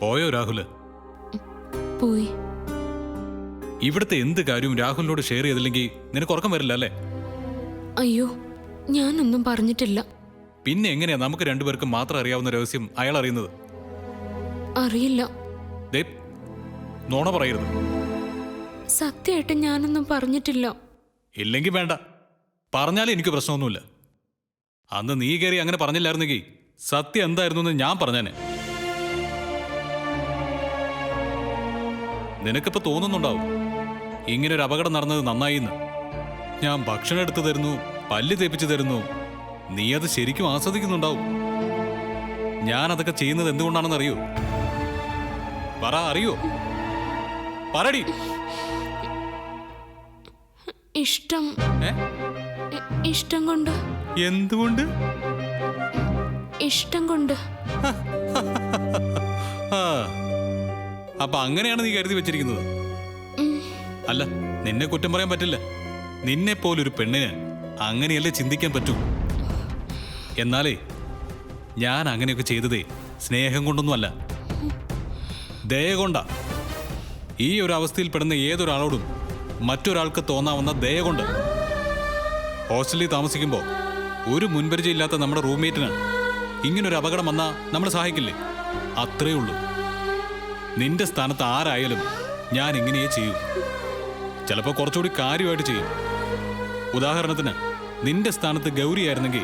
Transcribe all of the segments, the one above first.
പോയോ രാഹുൽ? പോയി. ഇവിടുത്തെ എന്ത് കാര്യവും രാഹുലിനോട് ഷെയർ ചെയ്തില്ലെങ്കിൽ നിനക്ക് ഉറക്കം വരില്ല അല്ലേ? അയ്യോ ഞാനൊന്നും പറഞ്ഞിട്ടില്ല. പിന്നെ എങ്ങനെയാ നമുക്ക് രണ്ടുപേർക്കും മാത്രം അറിയാവുന്ന രഹസ്യം അയാൾ അറിയുന്നത്? അറിയില്ല. നോണ പറയരുത്. സത്യമായിട്ട് ഞാനൊന്നും പറഞ്ഞിട്ടില്ല. ഇല്ലെങ്കിൽ വേണ്ട. പറഞ്ഞാലും എനിക്ക് പ്രശ്നമൊന്നുമില്ല. അന്ന് നീ കയറി അങ്ങനെ പറഞ്ഞില്ലായിരുന്നെങ്കിൽ സത്യം എന്തായിരുന്നു എന്ന് ഞാൻ പറഞ്ഞേനെ. നിനക്കിപ്പോ തോന്നുന്നുണ്ടാവും. ഇങ്ങനെ ഒരു അപകടം നടന്നത് നന്നായി എന്ന് ഞാൻ ഭക്ഷണം എടുത്തു തരുന്നു പല്ല് തേപ്പിച്ചു തരുന്നു. നീ അത് ശരിക്കും ആസ്വദിക്കുന്നുണ്ടാവും. ഞാൻ അതൊക്കെ ചെയ്യുന്നത് എന്തുകൊണ്ടാണെന്ന് അറിയോ പറ അറിയോ? പറടി. ഇഷ്ടം. ഇഷ്ടം കൊണ്ട്. എന്തുകൊണ്ട്? ഇഷ്ടം കൊണ്ട്. ആ. അപ്പൊ അങ്ങനെയാണ് നീ കരുതി വെച്ചിരിക്കുന്നത്? അല്ല നിന്നെ കുറ്റം പറയാൻ പറ്റില്ല. നിന്നെ പോലൊരു പെണ്ണിന് അങ്ങനെയല്ലേ ചിന്തിക്കാൻ പറ്റൂ? എന്നാലേ ഞാൻ അങ്ങനെയൊക്കെ ചെയ്തതേ സ്നേഹം കൊണ്ടൊന്നുമല്ല. ദയ കൊണ്ടാ. ഈ ഒരു അവസ്ഥയിൽ പെടുന്ന ഏതൊരാളോടും മറ്റൊരാൾക്ക് തോന്നാവുന്ന ദയ കൊണ്ട്. ഹോസ്റ്റലിൽ താമസിക്കുമ്പോൾ ഒരു മുൻപരിചയമില്ലാത്ത നമ്മുടെ റൂംമേറ്റിന് ഇങ്ങനൊരു അപകടം വന്നാൽ നമ്മൾ സഹായിക്കില്ലേ? അത്രയേ ഉള്ളൂ. നിന്റെ സ്ഥാനത്ത് ആരായാലും ഞാൻ ഇങ്ങനെയേ ചെയ്യൂ. ചിലപ്പോൾ കുറച്ചുകൂടി കാര്യമായിട്ട് ചെയ്യും. ഉദാഹരണത്തിന് നിന്റെ സ്ഥാനത്ത് ഗൗരിയായിരുന്നെങ്കിൽ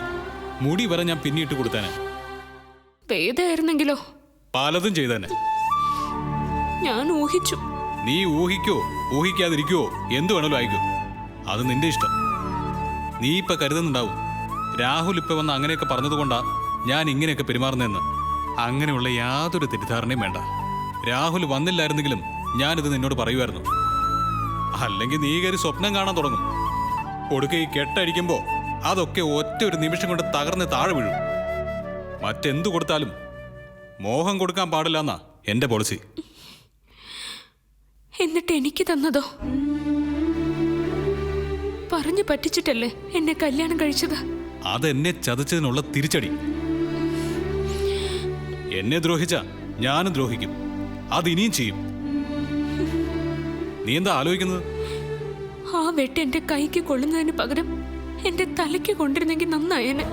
മുടി വരെ ഞാൻ പിന്നിട്ട് കൊടുത്തേനെ. വേദമായിരുന്നെങ്കിലോ പലതും ചെയ്തേനെ. ഞാൻ ഊഹിച്ചു. നീ ഊഹിക്കോ ഊഹിക്കാതിരിക്കോ എന്തു വേണമല്ലോ ആയിക്കോ. അത് നിന്റെ ഇഷ്ടം. നീ ഇപ്പൊ കരുതുന്നുണ്ടാവും. രാഹുൽ ഇപ്പൊ വന്ന് അങ്ങനെയൊക്കെ പറഞ്ഞതുകൊണ്ടാ ഞാൻ ഇങ്ങനെയൊക്കെ പെരുമാറുന്നതെന്ന്. അങ്ങനെയുള്ള യാതൊരു തെറ്റിദ്ധാരണയും വേണ്ട. രാഹുൽ വന്നില്ലായിരുന്നെങ്കിലും ഞാനിത് നിന്നോട് പറയുമായിരുന്നു. അല്ലെങ്കിൽ നീ കയറി സ്വപ്നം കാണാൻ തുടങ്ങും. ഒടുക്കെ ഈ കെട്ടടിക്കുമ്പോൾ അതൊക്കെ ഒറ്റ ഒരു നിമിഷം കൊണ്ട് തകർന്ന് താഴെ വീഴും. മറ്റെന്തു കൊടുത്താലും മോഹം കൊടുക്കാൻ പാടില്ല എന്നാ എന്റെ പോളിസി എന്നിട്ട് എനിക്ക് തന്നതോ? പറഞ്ഞു പറ്റിച്ചിട്ടല്ലേ എന്നെ കല്യാണം കഴിച്ചത്? അതെന്നെ ചതച്ചതിനുള്ള തിരിച്ചടി. എന്നെ ദ്രോഹിച്ച ഞാനും ദ്രോഹിക്കും. അതിനിയും ചെയ്യും. നീ എന്താ ആലോചിക്കുന്നത്? ആ വെട്ട് എന്റെ കൈക്ക് കൊള്ളുന്നതിന് പകരം എന്റെ തലയ്ക്ക് കൊണ്ടിരുന്നെങ്കിൽ നന്നായേനെ.